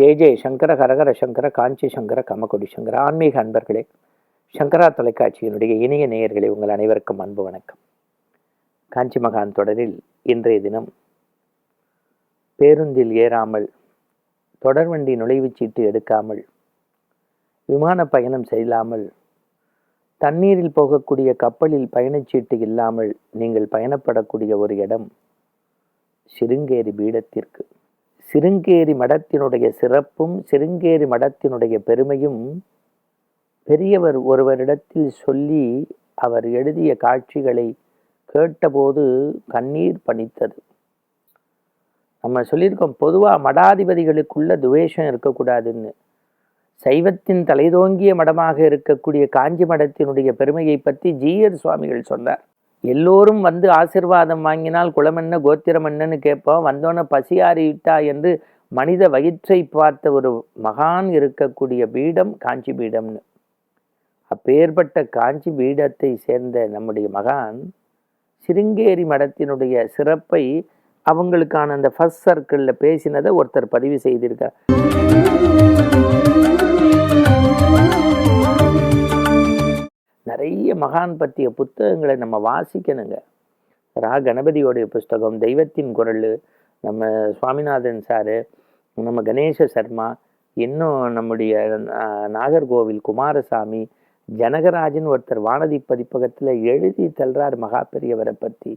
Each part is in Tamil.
ஜெய ஜெய சங்கர ஹரஹர சங்கர காஞ்சி சங்கர கமகொடி சங்கர ஆன்மீக அன்பர்களே சங்கரா தொலைக்காட்சியினுடைய இணைய நேயர்களே உங்கள் அனைவருக்கும் அன்பு வணக்கம். காஞ்சி மகான் தொடரில் இன்றைய தினம் பேருந்தில் ஏறாமல் தொடர்வண்டி நுழைவுச் சீட்டு எடுக்காமல் விமான பயணம் செய்யாமல் தண்ணீரில் போகக்கூடிய கப்பலில் பயணச்சீட்டு இல்லாமல் நீங்கள் பயணப்படக்கூடிய ஒரு இடம் சிருங்கேரி பீடத்திற்கு. சிருங்கேரி மடத்தினுடைய சிறப்பும் சிருங்கேரி மடத்தினுடைய பெருமையும் பெரியவர் ஒருவரிடத்தில் சொல்லி அவர் எழுதிய காட்சிகளை கேட்டபோது கண்ணீர் பணித்தது. நம்ம சொல்லியிருக்கோம் பொதுவாக மடாதிபதிகளுக்குள்ள துவேஷம் இருக்கக்கூடாதுன்னு. சைவத்தின் தலைதோங்கிய மடமாக இருக்கக்கூடிய காஞ்சி மடத்தினுடைய பெருமையை பற்றி ஜீயர் சுவாமிகள் சொன்னார். எல்லோரும் வந்து ஆசிர்வாதம் வாங்கினால் குளமென்ன கோத்திரம் என்னன்னு கேட்போம். வந்தோன்னே பசியாறிவிட்டா என்று மனித வயிற்றை பார்த்த ஒரு மகான் இருக்கக்கூடிய பீடம் காஞ்சி பீடம்னு. அப்பேற்பட்ட காஞ்சி பீடத்தை சேர்ந்த நம்முடைய மகான் சிருங்கேரி மடத்தினுடைய சிறப்பை அவங்களுக்கான அந்த ஃபஸ்ட் சர்க்கிளில் பேசினதை ஒருத்தர் பதிவு செய்திருக்கார். நிறைய மகான் பற்றிய புத்தகங்களை நம்ம வாசிக்கணுங்க. ரா கணபதியோடைய புஸ்தகம் தெய்வத்தின் குரல் நம்ம சுவாமிநாதன் சாரு நம்ம கணேச சர்மா இன்னும் நம்முடைய நாகர்கோவில் குமாரசாமி ஜனகராஜன் ஒருத்தர் வானதி பதிப்பகத்தில் எழுதி தள்ளுறார் மகா பெரியவரை பற்றி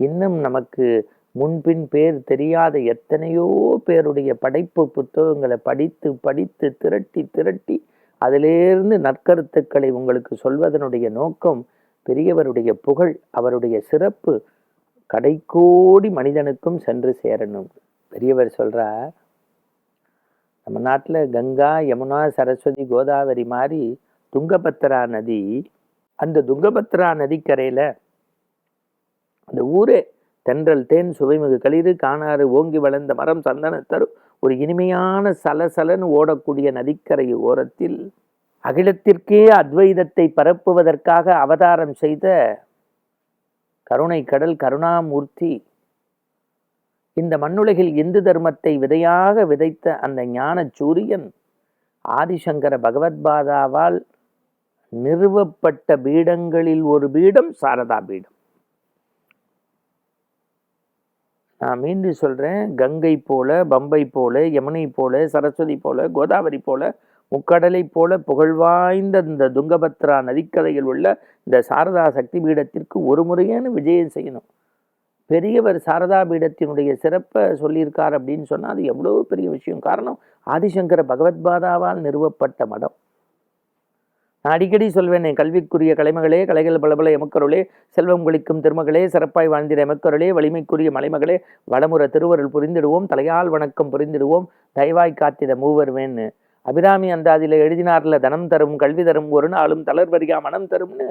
இன்னும் நமக்கு முன்பின் பேர் தெரியாத எத்தனையோ பேருடைய படைப்பு புத்தகங்களை படித்து படித்து திரட்டி திரட்டி அதிலேருந்து நற்கருத்துக்களை உங்களுக்கு சொல்வதனுடைய நோக்கம் பெரியவருடைய புகழ் அவருடைய சிறப்பு. கடைக்கோடி மனிதனுக்கும் சென்று சேரணும். பெரியவர் சொல்கிறார் நம்ம நாட்டில் கங்கா யமுனா சரஸ்வதி கோதாவரி மாதிரி துங்கபத்ரா நதி அந்த துங்கபத்ரா நதிக்கரையில் அந்த ஊரே தென்றல் தேன் சுவைமிகு களிறு காணாறு ஓங்கி வளர்ந்த மரம் சந்தனத்தரு ஒரு இனிமையான சலசலன் ஓடக்கூடிய நதிக்கரை ஓரத்தில் அகிலத்திற்கே அத்வைதத்தை பரப்புவதற்காக அவதாரம் செய்த கருணை கடல் கருணாமூர்த்தி இந்த மண்ணுலகில் இந்து தர்மத்தை விதையாக விதைத்த அந்த ஞான சூரியன் ஆதிசங்கர பகவத்பாதாவால் நிறுவப்பட்ட பீடங்களில் ஒரு பீடம் சாரதா பீடம். நான் மீண்டும் சொல்கிறேன் கங்கை போல பம்பை போல யமுனை போல சரஸ்வதி போல கோதாவரி போல முக்கடலை போல புகழ்வாய்ந்த இந்த துங்கபத்ரா நதிக்கரையில் உள்ள இந்த சாரதா சக்தி பீடத்திற்கு ஒரு முறையான விஜயம் செய்யணும். பெரியவர் சாரதா பீடத்தினுடைய சிறப்பை சொல்லியிருக்கார் அப்படின்னு சொன்னால் அது எவ்வளோ பெரிய விஷயம். காரணம் ஆதிசங்கர பகவத்பாதாவால் நிறுவப்பட்ட மடம். நான் அடிக்கடி சொல்வேன் என் கல்விக்குரிய கலைமகளே கலைகள் பலபல எமக்கருளே செல்வம் குளிக்கும் திருமகளே சிறப்பாய் வாழ்ந்திட எமக்கருளே வலிமைக்குரிய மலைமகளே வடமுற திருவருள் புரிந்திடுவோம் தலையால் வணக்கம் புரிந்திடுவோம் தயவாய் காத்திட மூவருவேன்னு அபிராமி அந்த அதில் எழுதினார்ல தனம் தரும் கல்வி தரும் ஒரு நாளும் தளர்வரியா மனம் தரும்னு.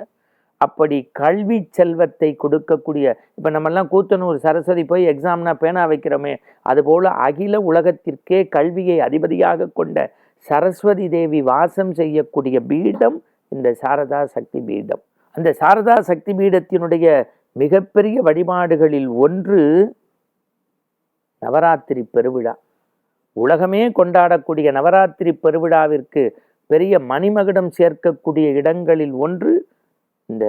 அப்படி கல்வி செல்வத்தை கொடுக்கக்கூடிய இப்போ நம்மெல்லாம் கூத்தனூர் சரஸ்வதி போய் எக்ஸாம்னா பேனா வைக்கிறோமே அதுபோல் அகில உலகத்திற்கே கல்வியை அதிபதியாக கொண்ட சரஸ்வதி தேவி வாசம் செய்யக்கூடிய பீடம் இந்த சாரதா சக்தி பீடம். அந்த சாரதா சக்தி பீடத்தினுடைய மிகப்பெரிய வழிபாடுகளில் ஒன்று நவராத்திரி பெருவிழா. உலகமே கொண்டாடக்கூடிய நவராத்திரி பெருவிழாவிற்கு பெரிய மணிமகுடம் சேர்க்கக்கூடிய இடங்களில் ஒன்று இந்த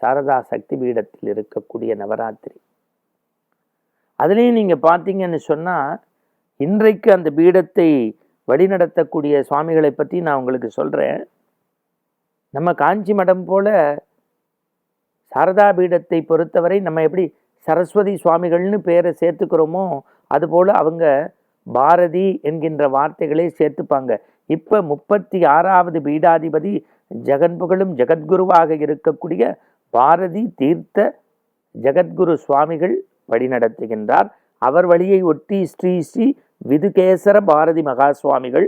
சாரதா சக்தி பீடத்தில் இருக்கக்கூடிய நவராத்திரி. அதுலேயும் நீங்கள் பார்த்தீங்கன்னு சொன்னால் இன்றைக்கு அந்த பீடத்தை வழிநடத்தக்கூடிய சுவாமிகளை பற்றி நான் உங்களுக்கு சொல்கிறேன் நம்ம காஞ்சி மடம் போல சாரதா பீடத்தை பொறுத்தவரை நம்ம எப்படி சரஸ்வதி சுவாமிகள்னு பேரை சேர்த்துக்கிறோமோ அதுபோல் அவங்க பாரதி என்கின்ற வார்த்தைகளை சேர்த்துப்பாங்க. இப்போ முப்பத்தி ஆறாவது பீடாதிபதி ஜெகன்புகழும் ஜெகத்குருவாக இருக்கக்கூடிய பாரதி தீர்த்த ஜெகத்குரு சுவாமிகள் வழிநடத்துகின்றார். அவர் வழியை ஒட்டி ஸ்ரீ ஸ்ரீ விதுகேசர பாரதி மகா சுவாமிகள்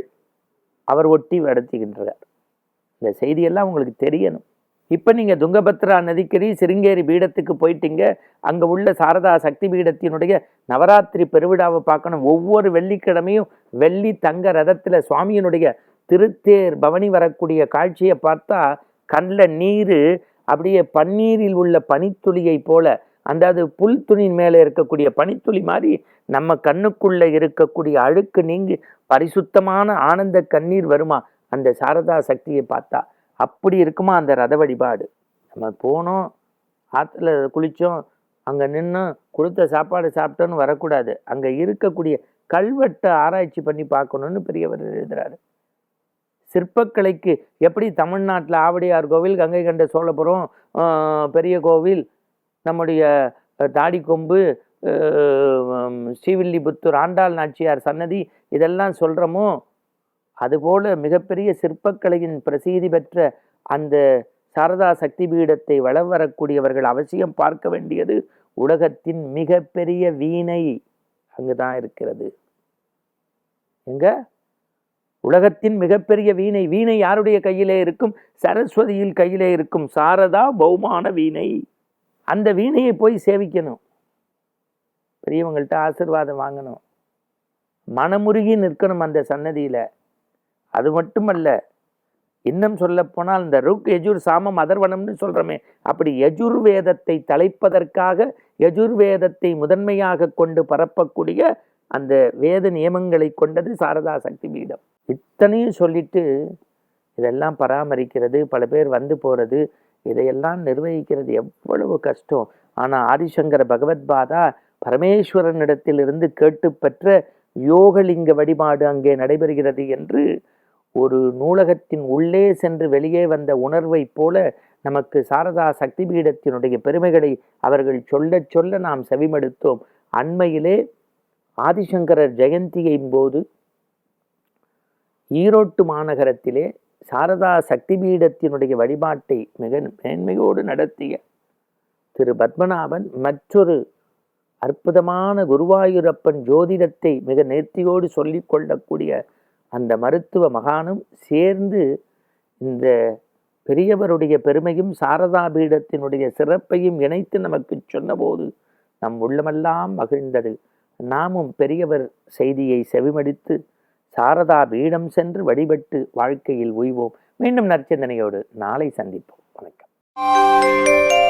அவர் ஒட்டி நடத்துகின்றார் இந்த செய்தியெல்லாம் உங்களுக்கு தெரியணும். இப்போ நீங்கள் துங்கபத்ரா நதிக்கரி சிருங்கேரி பீடத்துக்கு போயிட்டீங்க. அங்கே உள்ள சாரதா சக்தி பீடத்தினுடைய நவராத்திரி பெருவிழாவை பார்க்கணும். ஒவ்வொரு வெள்ளிக்கிழமையும் வெள்ளி தங்க ரதத்தில் சுவாமியினுடைய திருத்தேர் பவனி வரக்கூடிய காட்சியை பார்த்தா கண்ணில் நீர் அப்படியே பன்னீரில் உள்ள பனித்துளியை போல அந்த அது புல் துணியின் மேலே இருக்கக்கூடிய பனித்துளி மாதிரி நம்ம கண்ணுக்குள்ளே இருக்கக்கூடிய அழுக்கு நீங்கி பரிசுத்தமான ஆனந்த கண்ணீர் வருமா? அந்த சாரதா சக்தியை பார்த்தா. அப்படி இருக்குமா அந்த ரத வழிபாடு? நம்ம போனோம் ஆற்றுல குளித்தோம் அங்கே நின்று கொடுத்த சாப்பாடு சாப்பிட்டோன்னு வரக்கூடாது. அங்கே இருக்கக்கூடிய கல்வெட்டை ஆராய்ச்சி பண்ணி பார்க்கணுன்னு பெரியவர் எழுதுகிறாரு சிற்பக்கலைக்கு எப்படி தமிழ்நாட்டில் ஆவடியார் கோவில் கங்கை கண்ட சோழபுரம் பெரிய கோவில் நம்முடைய தாடிக்கொம்பு ஸ்ரீவில்லிபுத்தூர் ஆண்டாள் நாச்சியார் சன்னதி இதெல்லாம் சொல்கிறோமோ அதுபோல் மிகப்பெரிய சிற்பக்கலையின் பிரசீதி பெற்ற அந்த சாரதா சக்தி பீடத்தை வளம் வரக்கூடியவர்கள் அவசியம் பார்க்க வேண்டியது உலகத்தின் மிகப்பெரிய வீணை அங்குதான் இருக்கிறது. எங்க? உலகத்தின் மிகப்பெரிய வீணை. வீணை யாருடைய கையிலே இருக்கும்? சரஸ்வதியில் கையிலே இருக்கும் சாரதா பௌமான வீணை. அந்த வீணையை போய் சேவிக்கணும். பெரியவங்கள்ட்ட ஆசீர்வாதம் வாங்கணும். மனமுருகி நிற்கணும் அந்த சன்னதியில். அது மட்டுமல்ல இன்னும் சொல்லப்போனால் இந்த ருக் யஜுர் சாமம் அதர்வனம்னு சொல்றோமே அப்படி யஜுர்வேதத்தை தலைப்பதற்காக யஜுர்வேதத்தை முதன்மையாக கொண்டு பரப்பக்கூடிய அந்த வேத நியமங்களை கொண்டது சாரதா சக்தி பீடம். இத்தனையும் சொல்லிட்டு இதெல்லாம் பராமரிக்கிறது பல பேர் வந்து போறது இதையெல்லாம் நிர்வகிக்கிறது எவ்வளவு கஷ்டம். ஆனால் ஆதிசங்கர பகவத்பாதா பரமேஸ்வரனிடத்திலிருந்து கேட்டு பெற்ற யோகலிங்க வழிபாடு அங்கே நடைபெறுகிறது என்று ஒரு நூலகத்தின் உள்ளே சென்று வெளியே வந்த உணர்வைப் போல நமக்கு சாரதா சக்தி பீடத்தினுடைய பெருமைகளை அவர்கள் சொல்லச் சொல்ல நாம் செவிமடுத்தோம். அண்மையிலே ஆதிசங்கரர் ஜெயந்தியின் போது ஈரோட்டு மாநகரத்திலே சாரதா சக்தி பீடத்தினுடைய வழிபாட்டை மிக மேன்மையோடு நடத்திய திரு பத்மநாபன் மற்றொரு அற்புதமான குருவாயூரப்பன் ஜோதிடத்தை மிக நேர்த்தியோடு சொல்லிக் கொள்ளக்கூடிய அந்த மருத்துவ மகானும் சேர்ந்து இந்த பெரியவருடைய பெருமையும் சாரதா பீடத்தினுடைய சிறப்பையும் இணைத்து நமக்கு சொன்னபோது நம் உள்ளமெல்லாம் மகிழ்ந்தது. நாமும் பெரியவர் செய்தியை செவிமடித்து சாரதா பீடம் சென்று வழிபட்டு வாழ்க்கையில் உய்வோம். மீண்டும் நற்சிந்தனையோடு நாளை சந்திப்போம். வணக்கம்.